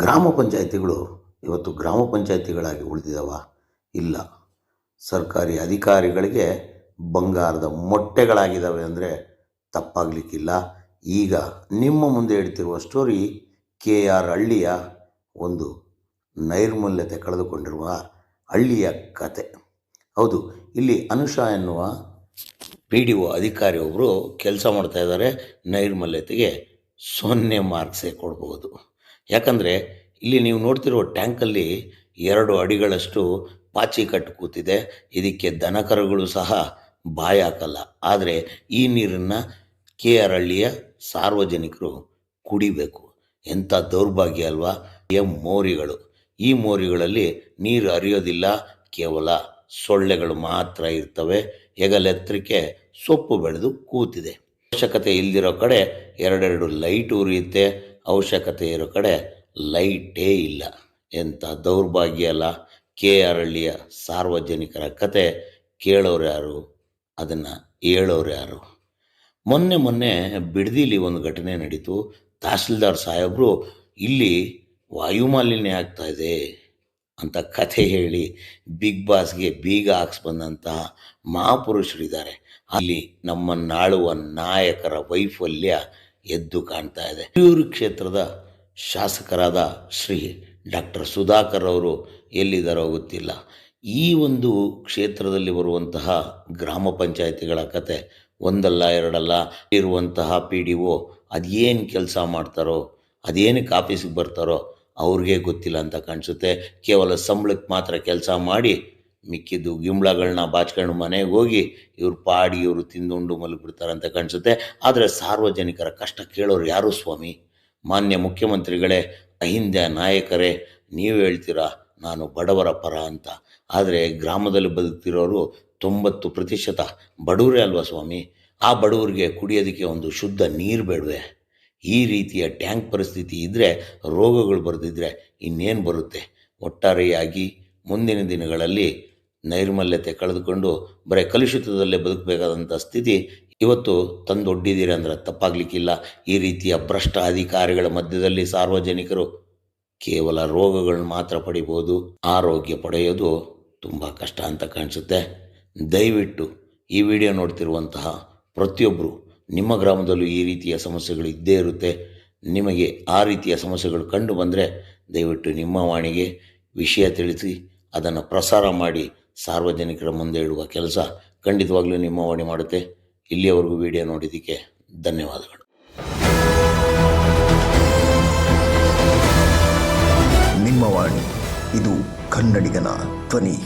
ಗ್ರಾಮ ಪಂಚಾಯಿತಿಗಳು ಇವತ್ತು ಗ್ರಾಮ ಪಂಚಾಯಿತಿಗಳಾಗಿ ಉಳಿದಿದ್ದಾವ ಇಲ್ಲ. ಸರ್ಕಾರಿ ಅಧಿಕಾರಿಗಳಿಗೆ ಬಂಗಾರದ ಮೊಟ್ಟೆಗಳಾಗಿದ್ದಾವೆ ಅಂದರೆ ತಪ್ಪಾಗಲಿಕ್ಕಿಲ್ಲ. ಈಗ ನಿಮ್ಮ ಮುಂದೆ ಇಡ್ತಿರುವ ಸ್ಟೋರಿ ಕೆ ಆರ್ ಹಳ್ಳಿಯ ಒಂದು ನೈರ್ಮಲ್ಯತೆ ಕಳೆದುಕೊಂಡಿರುವ ಹಳ್ಳಿಯ ಕತೆ. ಹೌದು, ಇಲ್ಲಿ ಅನುಷಾ ಎನ್ನುವ ಪಿ ಡಿ ಒ ಅಧಿಕಾರಿ ಒಬ್ಬರು ಕೆಲಸ ಮಾಡ್ತಾ ಇದ್ದಾರೆ. ನೈರ್ಮಲ್ಯತೆಗೆ ಸೊನ್ನೆ ಮಾರ್ಕ್ಸೇ ಕೊಡ್ಬೋದು. ಯಾಕಂದರೆ ಇಲ್ಲಿ ನೀವು ನೋಡ್ತಿರುವ ಟ್ಯಾಂಕಲ್ಲಿ ಎರಡು ಅಡಿಗಳಷ್ಟು ಪಾಚಿ ಕಟ್ಟು ಕೂತಿದೆ. ಇದಕ್ಕೆ ದನಕರುಗಳು ಸಹ ಬಾಯಿ ಹಾಕಲ್ಲ. ಆದರೆ ಈ ನೀರನ್ನು ಕೆ ಆರ್ ಹಳ್ಳಿಯ ಸಾರ್ವಜನಿಕರು ಕುಡಿಬೇಕು. ಎಂಥ ದೌರ್ಭಾಗ್ಯ ಅಲ್ವಾ? ಎಂ ಮೋರಿಗಳು. ಈ ಮೋರಿಗಳಲ್ಲಿ ನೀರು ಹರಿಯೋದಿಲ್ಲ. ಕೇವಲ ಸೊಳ್ಳೆಗಳು ಮಾತ್ರ ಇರ್ತವೆ. ಹೆಗಲೆತ್ತರಕ್ಕೆ ಸೊಪ್ಪು ಬೆಳೆದು ಕೂತಿದೆ. ಅವಶ್ಯಕತೆ ಇಲ್ದಿರೋ ಕಡೆ ಎರಡೆರಡು ಲೈಟ್ ಉರಿಯುತ್ತೆ. ಅವಶ್ಯಕತೆ ಇರೋ ಕಡೆ ಲೈಟೇ ಇಲ್ಲ. ಎಂಥ ದೌರ್ಭಾಗ್ಯ ಅಲ್ಲ. ಕೆ ಆರ್ ಹಳ್ಳಿಯ ಸಾರ್ವಜನಿಕರ ಕತೆ ಕೇಳೋರು ಯಾರು? ಅದನ್ನು ಹೇಳೋರು ಯಾರು? ಮೊನ್ನೆ ಮೊನ್ನೆ ಬಿಡದಿಲಿ ಒಂದು ಘಟನೆ ನಡೀತು. ತಹಸೀಲ್ದಾರ್ ಸಾಹೇಬರು, ಇಲ್ಲಿ ವಾಯುಮಾಲಿನ್ಯ ಆಗ್ತಾ ಇದೆ ಅಂತ ಕಥೆ ಹೇಳಿ ಬಿಗ್ ಬಾಸ್ಗೆ ಬೀಗ ಹಾಕ್ಸ್ ಬಂದಂತಹ ಮಹಾಪುರುಷರಿದ್ದಾರೆ. ಅಲ್ಲಿ ನಮ್ಮನ್ನಾಳುವ ನಾಯಕರ ವೈಫಲ್ಯ ಎದ್ದು ಕಾಣ್ತಾ ಇದೆ. ಹಿರಿಯೂರು ಕ್ಷೇತ್ರದ ಶಾಸಕರಾದ ಶ್ರೀ ಡಾಕ್ಟರ್ ಸುಧಾಕರ್ ಅವರು ಎಲ್ಲಿದ್ದಾರೋ ಗೊತ್ತಿಲ್ಲ. ಈ ಒಂದು ಕ್ಷೇತ್ರದಲ್ಲಿ ಬರುವಂತಹ ಗ್ರಾಮ ಪಂಚಾಯಿತಿಗಳ ಕತೆ ಒಂದಲ್ಲ, ಎರಡಲ್ಲ ಇರುವಂತಹ ಪಿ ಡಿ ಒ ಅದೇನು ಕೆಲಸ ಮಾಡ್ತಾರೋ ಅದೇನಕ್ಕೆ ಆಫೀಸಿಗೆ ಬರ್ತಾರೋ ಅವ್ರಿಗೆ ಗೊತ್ತಿಲ್ಲ ಅಂತ ಕಾಣಿಸುತ್ತೆ. ಕೇವಲ ಸಂಬಳಕ್ಕೆ ಮಾತ್ರ ಕೆಲಸ ಮಾಡಿ ಮಿಕ್ಕಿದ್ದು ಗಿಂಬಳಗಳನ್ನ ಬಾಚ್ಕೊಂಡು ಮನೆಗೆ ಹೋಗಿ ಇವ್ರು ಪಾಡಿ ಇವರು ತಿಂದುಂಡು ಅಂತ ಕಾಣಿಸುತ್ತೆ. ಆದರೆ ಸಾರ್ವಜನಿಕರ ಕಷ್ಟ ಕೇಳೋರು ಯಾರು ಸ್ವಾಮಿ? ಮಾನ್ಯ ಮುಖ್ಯಮಂತ್ರಿಗಳೇ ಅಹಿಂದ ನಾಯಕರೇ, ನೀವು ಹೇಳ್ತೀರಾ ನಾನು ಬಡವರ ಪರ ಅಂತ. ಆದರೆ ಗ್ರಾಮದಲ್ಲಿ ಬದುಕ್ತಿರೋರು ತೊಂಬತ್ತು ಪ್ರತಿಶತ ಬಡವರೇ ಅಲ್ವಾ ಸ್ವಾಮಿ? ಆ ಬಡವರಿಗೆ ಕುಡಿಯೋದಕ್ಕೆ ಒಂದು ಶುದ್ಧ ನೀರು ಬೇಡವೆ. ಈ ರೀತಿಯ ಟ್ಯಾಂಕ್ ಪರಿಸ್ಥಿತಿ ಇದ್ದರೆ ರೋಗಗಳು ಬರೆದಿದ್ದರೆ ಇನ್ನೇನು ಬರುತ್ತೆ? ಒಟ್ಟಾರೆಯಾಗಿ ಮುಂದಿನ ದಿನಗಳಲ್ಲಿ ನೈರ್ಮಲ್ಯತೆ ಕಳೆದುಕೊಂಡು ಬರೀ ಕಲುಷಿತದಲ್ಲೇ ಬದುಕಬೇಕಾದಂಥ ಸ್ಥಿತಿ ಇವತ್ತು ತಂದೊಡ್ಡಿದ್ದೀರಿ ಅಂದರೆ ತಪ್ಪಾಗಲಿಕ್ಕಿಲ್ಲ. ಈ ರೀತಿಯ ಭ್ರಷ್ಟ ಅಧಿಕಾರಿಗಳ ಮಧ್ಯದಲ್ಲಿ ಸಾರ್ವಜನಿಕರು ಕೇವಲ ರೋಗಗಳನ್ನು ಮಾತ್ರ ಪಡಿಬೋದು. ಆರೋಗ್ಯ ಪಡೆಯೋದು ತುಂಬ ಕಷ್ಟ ಅಂತ ಕಾಣಿಸುತ್ತೆ. ದಯವಿಟ್ಟು ಈ ವಿಡಿಯೋ ನೋಡ್ತಿರುವಂತಹ ಪ್ರತಿಯೊಬ್ಬರು ನಿಮ್ಮ ಗ್ರಾಮದಲ್ಲೂ ಈ ರೀತಿಯ ಸಮಸ್ಯೆಗಳು ಇದ್ದೇ ಇರುತ್ತೆ. ನಿಮಗೆ ಆ ರೀತಿಯ ಸಮಸ್ಯೆಗಳು ಕಂಡು ಬಂದರೆ ದಯವಿಟ್ಟು ನಿಮ್ಮ ವಾಣಿಗೆ ವಿಷಯ ತಿಳಿಸಿ, ಅದನ್ನು ಪ್ರಸಾರ ಮಾಡಿ ಸಾರ್ವಜನಿಕರ ಮುಂದೆ ಇಡುವ ಕೆಲಸ ಖಂಡಿತವಾಗ್ಲೂ ನಿಮ್ಮ ವಾಣಿ ಮಾಡುತ್ತೆ. ಇಲ್ಲಿಯವರೆಗೂ ವಿಡಿಯೋ ನೋಡಿದ್ದಕ್ಕೆ ಧನ್ಯವಾದಗಳು. ನಿಮ್ಮ ವಾಣಿ, ಇದು ಕನ್ನಡಿಗನ ಧ್ವನಿ.